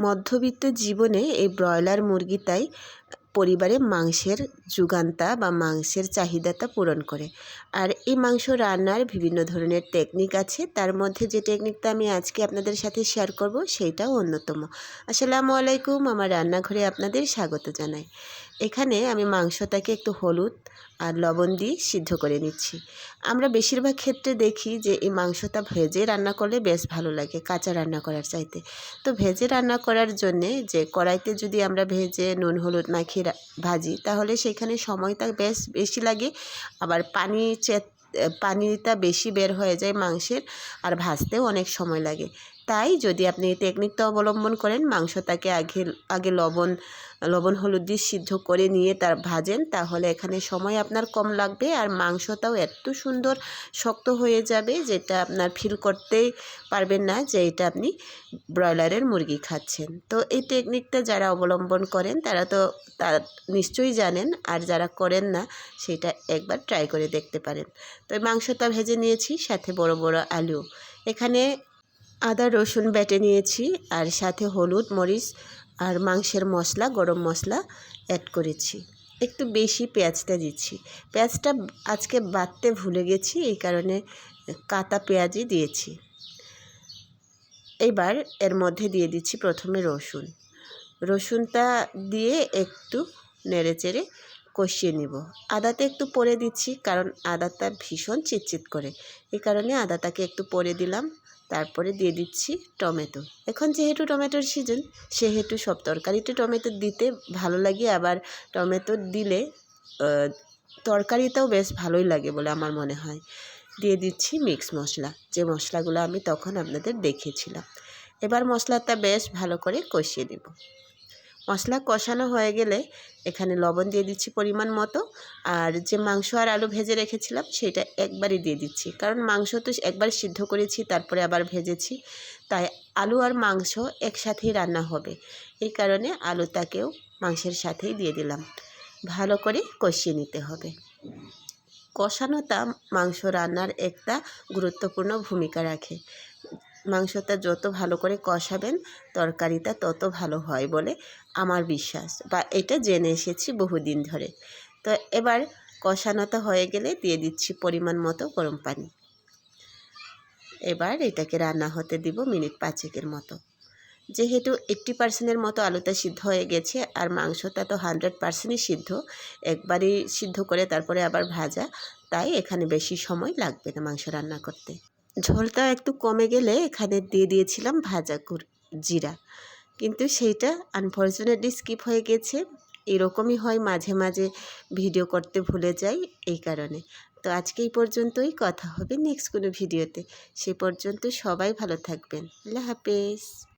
মধ্যবিত্ত জীবনে এই ব্রয়লার মুরগি তাই পরিবারে মাংসের যুগান্তা বা মাংসের চাহিদাটা পূরণ করে। আর এই মাংস রান্নার বিভিন্ন ধরনের টেকনিক আছে। তার মধ্যে যে টেকনিকটা আমি আজকে আপনাদের সাথে শেয়ার করব, সেইটাও অন্যতম। আসসালামু আলাইকুম। আমার রান্নাঘরে আপনাদের স্বাগত জানাই। এখানে আমি মাংসটাকে একটু হলুদ আর লবণ দিয়ে সিদ্ধ করে নিচ্ছি। আমরা বেশিরভাগ ক্ষেত্রে দেখি যে, এই মাংসটা ভেজে রান্না করলে বেশ ভালো লাগে, কাঁচা রান্না করার চাইতে। তো ভেজে রান্না করার জন্যে যে, কড়াইতে যদি আমরা ভেজে নুন, হলুদ মাখিয়ে ভাজি, তাহলে সেখানে সময়টা বেশ বেশি লাগে। আবার পানি চেত পানিটা বেশি বের হয়ে যায় মাংসের, আর ভাজতেও অনেক সময় লাগে। তাই যদি আপনি এই টেকনিকটা অবলম্বন করেন মাংসটাকে আগে আগে লবণ লবণ, হলুদ দিয়ে সিদ্ধ করে নিয়ে তার ভাজেন, তাহলে এখানে সময় আপনার কম লাগবে আর মাংসটাও এত সুন্দর শক্ত হয়ে যাবে যেটা আপনার ফিল করতেই পারবেন না যে এটা আপনি ব্রয়লারের মুরগি খাচ্ছেন। তো এই টেকনিকটা যারা অবলম্বন করেন, তারা তো তার নিশ্চয়ই জানেন আর যারা করেন না, সেটা একবার ট্রাই করে দেখতে পারেন। তো মাংসটা ভেজে নিয়েছি, সাথে বড় বড় আলু। এখানে আদা, রসুন বেটে নিয়েছি আর সাথে হলুদ, মরিচ আর মাংসের মশলা, গরম মশলা অ্যাড করেছি। একটু বেশি পেঁয়াজটা দিচ্ছি। পেঁয়াজটা আজকে বাটতে ভুলে গেছি, এই কারণে কাটা পেঁয়াজই দিয়েছি। এবার এর মধ্যে দিয়ে দিচ্ছি প্রথমে রসুন। রসুনটা দিয়ে একটু নেড়ে চেড়ে কষিয়ে নিব। আদাতে একটু পরে দিচ্ছি, কারণ আদাটা ভীষণ চিটচিট করে। এই কারণে আদাটাকে একটু পরে দিলাম। তারপরে দিয়ে দিচ্ছি টমেটো। এখন যেহেতু টমেটোর সিজন সেহেতু সব তরকারিতে টমেটো দিতে ভালো লাগে, আবার টমেটো দিলে তরকারিটাও বেশ ভালোই লাগে বলে আমার মনে হয়। দিয়ে দিচ্ছি মিক্স মশলা। যে মশলাগুলো আমি তখন আপনাদের দেখেছিলাম। এবার মশলাটা বেশ ভালো করে কষিয়ে দেব মশলা কষানো হয়ে গেলে এখানে লবণ দিয়ে দিচ্ছি পরিমাণ মতো। আর যে মাংস আর আলু ভেজে রেখেছিলাম সেটা একবারই দিয়ে দিচ্ছি। কারণ মাংস তো একবার সিদ্ধ করেছি, তারপরে আবার ভেজেছি। তাই আলু আর মাংস একসাথেই রান্না হবে। এই কারণে আলুটাকেও মাংসের সাথেই দিয়ে দিলাম। ভালো করে কষিয়ে নিতে হবে। কষানোটা মাংস রান্নার একটা গুরুত্বপূর্ণ ভূমিকা রাখে। মাংসটা যত ভালো করে কষাবেন, তরকারিটা তত ভালো হয় বলে আমার বিশ্বাস বা এটা জেনে এসেছি বহুদিন ধরে। তো এবার কষানোটা হয়ে গেলে দিয়ে দিচ্ছি পরিমাণ মতো গরম পানি। এবার এটাকে রান্না হতে দিব মিনিট পাঁচেকের মতো। যেহেতু এইট্টি পার্সেন্টের মতো আলুটা সিদ্ধ হয়ে গেছে আর মাংসটা তো হান্ড্রেড পার্সেন্টই সিদ্ধ, একবারই সিদ্ধ করে তারপরে আবার ভাজা, তাই এখানে বেশি সময় লাগবে না মাংস রান্না করতে। ঝোলটা একটু কমে গেলে এখানে দিয়ে দিয়েছিলাম ভাজা জিরা। কিন্তু সেইটা আনফর্চুনেটলি স্কিপ হয়ে গেছে। এরকমই হয় মাঝে মাঝে ভিডিও করতে ভুলে যাই এই কারণে। তো আজকে এই পর্যন্তই, কথা হবে নেক্সট কোনো ভিডিওতে সে পর্যন্ত সবাই ভালো থাকবেন। আল্লাহ হাফেজ।